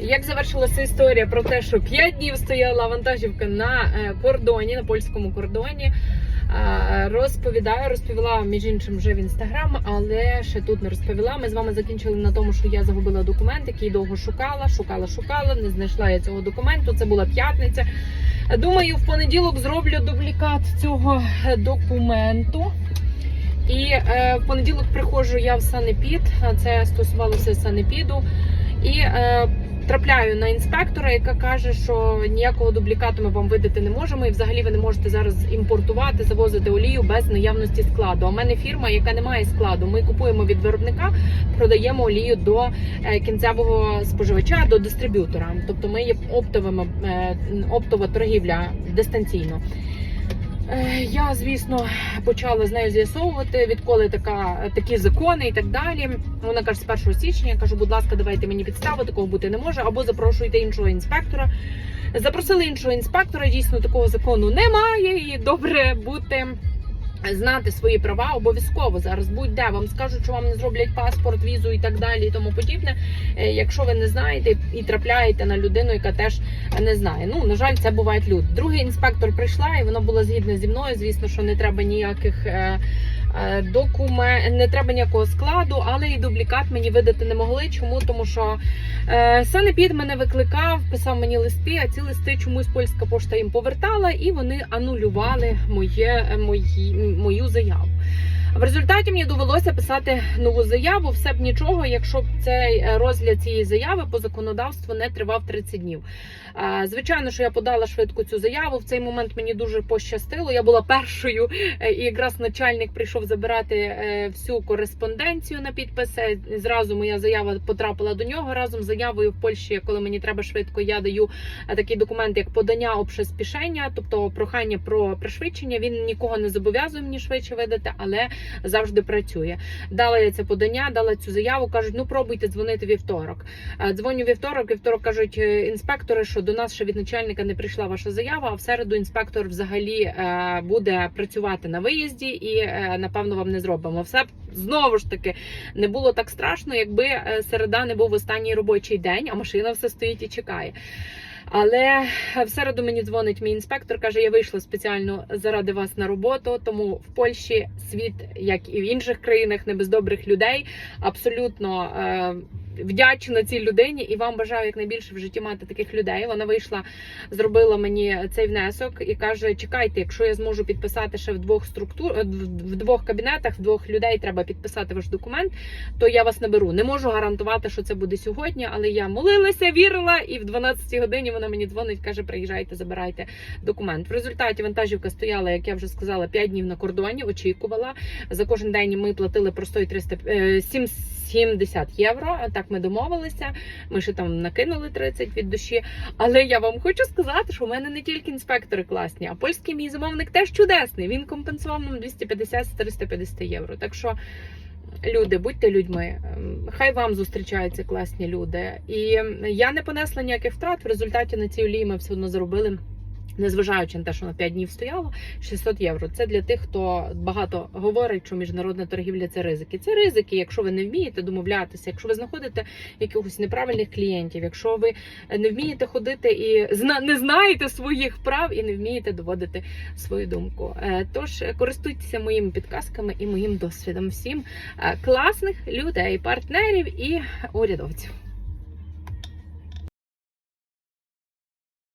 Як завершилася історія про те, що 5 днів стояла вантажівка на е, кордоні, на польському кордоні. Е, Розповідаю, розповіла між іншим вже в інстаграм, але ще тут не розповіла. Ми з вами закінчили на тому, що я загубила документ, який довго шукала, шукала, шукала. Не знайшла я цього документу. Це була п'ятниця. Думаю, в понеділок зроблю дублікат цього документу. І е, в понеділок приходжу я в санепід. Це стосувалося санепіду. І е, трапляю на інспектора, яка каже, що ніякого дублікату ми вам видати не можемо, і взагалі ви не можете зараз імпортувати, завозити олію без наявності складу. А в мене фірма, яка не має складу. Ми купуємо від виробника, продаємо олію до е, кінцевого споживача, до дистриб'ютора. Тобто ми є оптовими е, оптова торгівля дистанційно. Е, Я, звісно, почала з нею з'ясовувати, відколи така, такі закони і так далі. Вона каже, з 1 січня я кажу, будь ласка, давайте мені підставу, такого бути не може, або запрошуйте іншого інспектора. Запросили іншого інспектора. Дійсно, такого закону немає, і добре бути. Знати свої права обов'язково зараз будь-де вам скажуть, що вам не зроблять паспорт, візу і так далі, і тому подібне. Е, Якщо ви не знаєте і трапляєте на людину, яка теж не знає. Ну на жаль, це бувають люди. Другий інспектор прийшла, і вона була згідна зі мною. Звісно, що не треба ніяких е, е, не треба ніякого складу, але і дублікат мені видати не могли. Чому? Тому що е, санепід мене викликав, писав мені листи, а ці листи чомусь польська пошта їм повертала, і вони анулювали моє, е, мої, мою заяву. В результаті мені довелося писати нову заяву. Все б нічого, якщо б цей е, розгляд цієї заяви по законодавству не тривав 30 днів. Звичайно, що я подала швидко цю заяву. В цей момент мені дуже пощастило. Я була першою, е, і якраз начальник прийшов забирати е, всю кореспонденцію на підпис. Зразу моя заява потрапила до нього разом з заявою в Польщі, коли мені треба швидко, я даю такий документ, як подання об спішення, тобто прохання про пришвидшення. Він нікого не зобов'язує мені швидше видати, але завжди працює. Дала я це подання, дала цю заяву. кажуть, ну пробуйте дзвонити вівторок. Е, Дзвоню вівторок. Вівторок кажуть е, інспектори, що до нас ще від начальника не прийшла ваша заява. А в середу інспектор взагалі е, буде працювати на виїзді, і напевно вам не зробимо. Все знову ж таки не було так страшно, якби середа не був останній робочий день, а машина все стоїть і чекає. Але в середу мені дзвонить мій інспектор, каже: я вийшла спеціально заради вас на роботу. Тому в Польщі світ, як і в інших країнах, не без добрих людей. Абсолютно е, вдячна цій людині і вам бажаю якнайбільше в житті мати таких людей. Вона вийшла, зробила мені цей внесок і каже: Чекайте, якщо я зможу підписати ще в двох структур в двох кабінетах, в двох людей треба підписати ваш документ, то я вас наберу. Не можу гарантувати, що це буде сьогодні, але я молилася, вірила, і в 12 годині вона мені дзвонить, каже: приїжджайте, забирайте документ. В результаті вантажівка стояла, як я вже сказала, 5 днів на кордоні. Очікувала за кожен день. Ми платили простої 300, е, 7 70 євро. Так ми домовилися. Ми ще там накинули 30 від душі. Але я вам хочу сказати, що в мене не тільки інспектори класні, а польський мій замовник теж чудесний. Він компенсував нам 250-350 євро. Так що. Люди, будьте людьми, ем, хай вам зустрічаються класні люди. І я не понесла ніяких втрат. В результаті на цій олії ми все одно заробили. Незважаючи на те, що на 5 днів стояло, 600 євро. Це для тих, хто багато говорить, що міжнародна торгівля це ризики. Це ризики, якщо ви не вмієте домовлятися, якщо ви знаходите якихось неправильних клієнтів, якщо ви не вмієте ходити і не знаєте своїх прав і не вмієте доводити свою думку. Е, Тож користуйтеся моїми підказками і моїм досвідом. Всім е, класних людей, партнерів і урядовців.